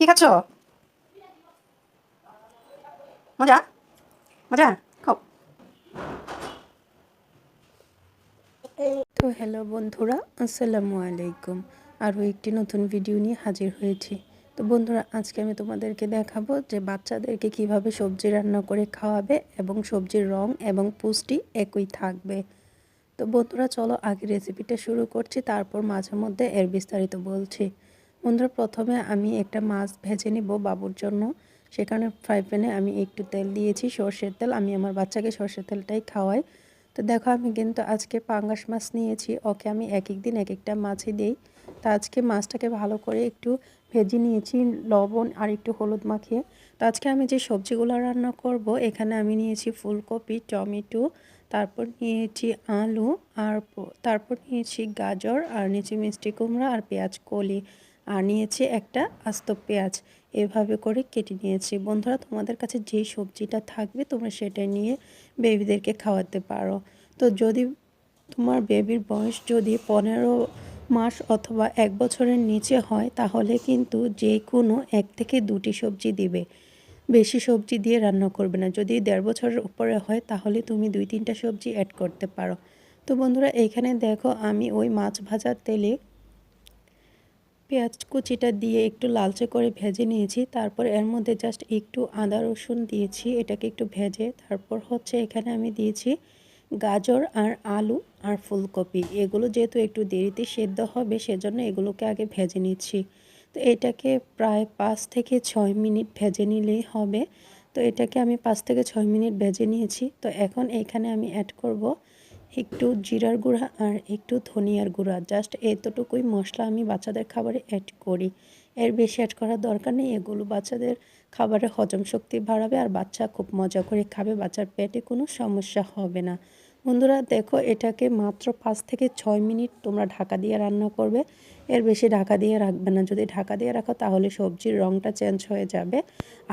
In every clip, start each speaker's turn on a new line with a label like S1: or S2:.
S1: কি খাচ্ছ মজা? মজা?
S2: তো হ্যালো বন্ধুরা, আসসালামু আলাইকুম। আরও একটি নতুন ভিডিও নিয়ে হাজির হয়েছি। তো বন্ধুরা, আজকে আমি তোমাদেরকে দেখাবো যে বাচ্চাদেরকে কীভাবে সবজি রান্না করে খাওয়াবে এবং সবজির রং এবং পুষ্টি একই থাকবে। তো বন্ধুরা, চলো আগে রেসিপিটা শুরু করছি, তারপর মাঝে মধ্যে এর বিস্তারিত বলছি। বন্ধুরা, প্রথমে আমি একটা মাছ ভেজে নিব বাবুর জন্য। সেখানে ফ্রাই প্যানে আমি একটু তেল দিয়েছি, সর্ষের তেল। আমি আমার বাচ্চাকে সর্ষের তেলটাই খাওয়াই। তো দেখো, আমি কিন্তু আজকে পাঙ্গাস মাছ নিয়েছি। ওকে আমি এক এক দিন এক একটা মাছই দিই। তো আজকে মাছটাকে ভালো করে একটু ভেজে নিয়েছি, লবণ আর একটু হলুদ মাখিয়ে। তো আজকে আমি যে সবজিগুলো রান্না করব, এখানে আমি নিয়েছি ফুলকপি, টমেটো, তারপর নিয়েছি আলু, আর তারপর নিয়েছি গাজর, আর নিয়েছি মিষ্টি কুমড়া আর পেঁয়াজ কলি। আর নিয়েছি একটা আস্ত পেঁয়াজ। এভাবে করে কেটে নিয়েছি। বন্ধুরা, তোমাদের কাছে যেই সবজিটা থাকবে, তোমরা সেটা নিয়ে বেবিদেরকে খাওয়াতে পারো। তো যদি তোমার বেবির বয়স যদি পনেরো মাস অথবা এক বছরের নিচে হয়, তাহলে কিন্তু যে কোনো এক থেকে দুটি সবজি দিবে। বেশি সবজি দিয়ে রান্না করবে না। যদি দেড় বছরের উপরে হয়, তাহলে তুমি দুই তিনটা সবজি অ্যাড করতে পারো। তো বন্ধুরা, এইখানে দেখো, আমি ওই মাছ ভাজার তেলে পেঁয়াজ কুচিটা দিয়ে একটু লালচে করে ভেজে নিয়েছি। তারপর এর মধ্যে জাস্ট একটু আদা রসুন দিয়েছি, এটাকে একটু ভেজে। তারপর হচ্ছে এখানে আমি দিয়েছি গাজর আর আলু আর ফুলকপি। এগুলো যেহেতু একটু দেরিতে সেদ্ধ হবে, সেজন্য এগুলোকে আগে ভেজে নিচ্ছি। তো এটাকে প্রায় পাঁচ থেকে ছয় মিনিট ভেজে নিলেই হবে। তো এটাকে আমি পাঁচ থেকে ছয় মিনিট ভেজে নিয়েছি। তো এখন এখানে আমি অ্যাড করব একটু জিরার গুঁড়া আর একটু ধনিয়ার গুঁড়া। জাস্ট এতটুকুই মশলা আমি বাচ্চাদের খাবারে অ্যাড করি। এর বেশি অ্যাড করার দরকার নেই। এগুলো বাচ্চাদের খাবারে হজম শক্তি বাড়াবে আর বাচ্চা খুব মজা করে খাবে। বাচ্চার পেটে কোনো সমস্যা হবে না। বন্ধুরা, দেখো এটাকে মাত্র পাঁচ থেকে ছয় মিনিট তোমরা ঢাকা দিয়ে রান্না করবে। এর বেশি ঢাকা দিয়ে রাখবে না। যদি ঢাকা দিয়ে রাখো তাহলে সবজির রঙটা চেঞ্জ হয়ে যাবে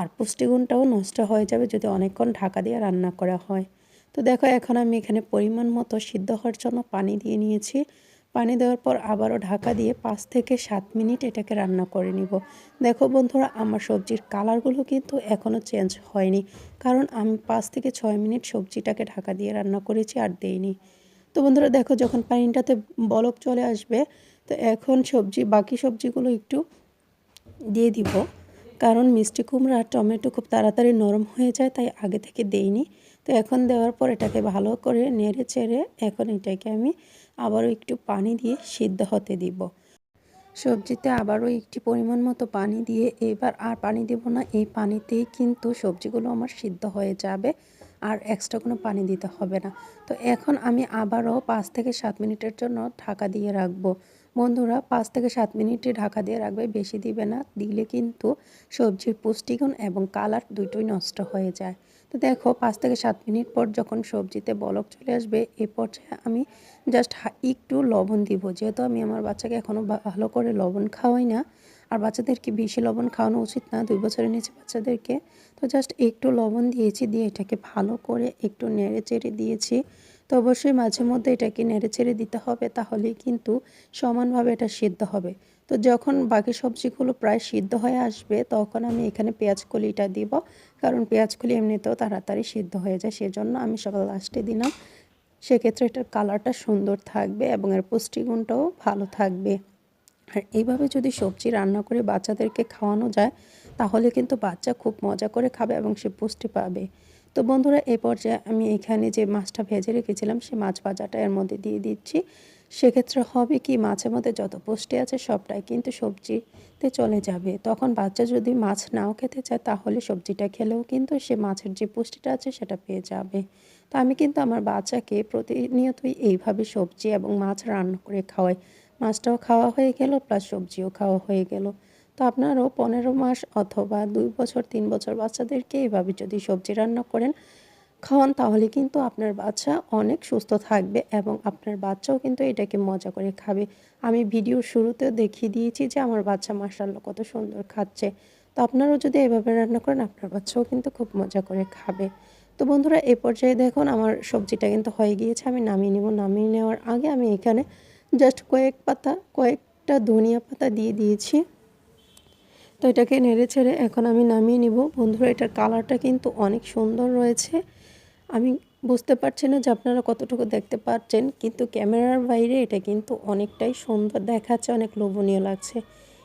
S2: আর পুষ্টিগুণটাও নষ্ট হয়ে যাবে যদি অনেকক্ষণ ঢাকা দিয়ে রান্না করা হয়। তো দেখো, এখন আমি এখানে পরিমাণ মতো সিদ্ধ হওয়ার জন্য পানি দিয়ে নিয়েছি। পানি দেওয়ার পর আবারও ঢাকা দিয়ে পাঁচ থেকে সাত মিনিট এটাকে রান্না করে নিব। দেখো বন্ধুরা, আমার সবজির কালারগুলো কিন্তু এখনও চেঞ্জ হয়নি, কারণ আমি পাঁচ থেকে ছয় মিনিট সবজিটাকে ঢাকা দিয়ে রান্না করেছি আর দেইনি। তো বন্ধুরা, দেখো যখন পানিটাতে বলক চলে আসবে, তো এখন সবজি, বাকি সবজিগুলো একটু দিয়ে দিব, কারণ মিষ্টি কুমড়া আর টমেটো খুব তাড়াতাড়ি নরম হয়ে যায়, তাই আগে থেকে দেইনি। তো এখন দেওয়ার পর এটাকে ভালো করে নেড়ে চেড়ে এখন এটাকে আমি আবারও একটু পানি দিয়ে সিদ্ধ হতে দিব। সবজিতে আবারও একটি পরিমাণ মতো পানি দিয়ে এবার আর পানি দেব না, এই পানিতেই কিন্তু সবজিগুলো আমার সিদ্ধ হয়ে যাবে, আর এক্সট্রা কোনো পানি দিতে হবে না। তো এখন আমি আবারও পাঁচ থেকে সাত মিনিটের জন্য ঢাকা দিয়ে রাখব। বন্ধুরা, পাঁচ থেকে সাত মিনিটে ঢাকা দিয়ে রাখবে, বেশি দিবে না, দিলে কিন্তু সবজির পুষ্টিগুণ এবং কালার দুটোই নষ্ট হয়ে যায়। তো দেখো, পাঁচ থেকে সাত মিনিট পর যখন সবজিতে বলক চলে আসবে, এ পর্যায়ে আমি জাস্ট একটু লবণ দিব। যেহেতু আমি আমার বাচ্চাকে এখনও ভালো করে লবণ খাওয়াই না, আর বাচ্চাদেরকে বেশি লবণ খাওয়ানো উচিত না, দুই বছরের নিচে বাচ্চাদেরকে, তো জাস্ট একটু লবণ দিয়েছি, দিয়ে এটাকে ভালো করে একটু নেড়ে চেড়ে দিয়েছি। তো অবশ্যই মাঝে মধ্যে এটাকে নেড়ে চেড়ে দিতে হবে, তাহলেই কিন্তু সমানভাবে এটা সিদ্ধ হবে। তো যখন বাকি সবজিগুলো প্রায় সিদ্ধ হয়ে আসবে, তখন আমি এখানে পেঁয়াজ কলিটা দিব। কারণ পেঁয়াজ কলি এমনিতেও তাড়াতাড়ি সিদ্ধ হয়ে যায়, সেজন্য আমি সকাল লাস্টে দিলাম। সেক্ষেত্রে এটার কালারটা সুন্দর থাকবে এবং এর পুষ্টিগুণটাও ভালো থাকবে। আর এইভাবে যদি সবজি রান্না করে বাচ্চাদেরকে খাওয়ানো যায়, তাহলে কিন্তু বাচ্চা খুব মজা করে খাবে এবং সে পুষ্টি পাবে। তো বন্ধুরা এই পর্যায়ে আমি এখানে যে মাছটা ভেজে রেখেছিলাম, সে মাছ ভাজাটা এর মধ্যে দিয়ে দিচ্ছি। সেক্ষেত্রে হবে কি? মাছের মধ্যে যত পুষ্টি আছে সবটাই কিন্তু সবজিতে চলে যাবে। তখন বাচ্চা যদি মাছ নাও খেতে চায়, তাহলে সবজিটা খেলেও কিন্তু সে মাছের যে পুষ্টিটা আছে সেটা পেয়ে যাবে। তো আমি কিন্তু আমার বাচ্চাকে প্রতিনিয়তই এইভাবে সবজি এবং মাছ রান্না করে খাওয়াই। মাছটাও খাওয়া হয়ে গেল, প্লাস সবজিও খাওয়া হয়ে গেল। তো আপনারও পনেরো মাস অথবা দুই বছর, তিন বছর বাচ্চাদেরকে এইভাবে যদি সবজি রান্না করেন খাওয়ান, তাহলে কিন্তু আপনার বাচ্চা অনেক সুস্থ থাকবে এবং আপনার বাচ্চাও কিন্তু এটাকে মজা করে খাবে। আমি ভিডিওর শুরুতেও দেখিয়ে দিয়েছি যে আমার বাচ্চা মাসাল্লা কত সুন্দর খাচ্ছে। তো আপনারাও যদি এভাবে রান্না করেন, আপনার বাচ্চাও কিন্তু খুব মজা করে খাবে। তো বন্ধুরা, এ পর্যায়ে দেখুন আমার সবজিটা কিন্তু হয়ে গিয়েছে, আমি নামিয়ে নেব। নামিয়ে নেওয়ার আগে আমি এখানে জাস্ট কয়েক পাতা, কয়েকটা ধনিয়া পাতা দিয়ে দিয়েছি। তো এটাকে নেড়ে ছেড়ে এখন আমি নামিয়ে নিব। বন্ধুরা, এটার কালারটা কিন্তু অনেক সুন্দর রয়েছে। আমি বুঝতে পারছি না যে আপনারা কতটুকু দেখতে পাচ্ছেন, কিন্তু ক্যামেরার বাইরে এটা কিন্তু অনেকটাই সুন্দর দেখাচ্ছে, অনেক লোভনীয় লাগছে।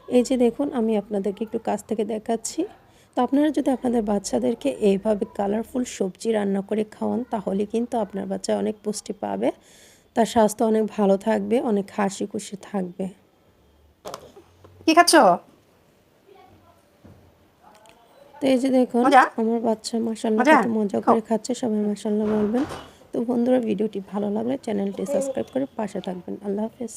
S2: এই যে দেখুন, আমি আপনাদেরকে একটু কাছ থেকে দেখাচ্ছি। তো আপনারা যদি আপনাদের বাচ্চাদেরকে এইভাবে কালারফুল সবজি রান্না করে খাওয়ান, তাহলে কিন্তু আপনার বাচ্চা অনেক পুষ্টি পাবে, তার স্বাস্থ্য অনেক ভালো থাকবে, অনেক হাসি খুশি থাকবে।
S1: কি খাচ্ছ?
S2: তো এই যে দেখুন আমার বাচ্চা মাসাল্লাহ
S1: মজা?
S2: কত মজা করে খাচ্ছে সবাই মাসাল্লাহ বলবেন। তো বন্ধুরা ভিডিওটি ভালো লাগলে চ্যানেলটি সাবস্ক্রাইব করে পাশে থাকবেন। আল্লাহ হাফেজ।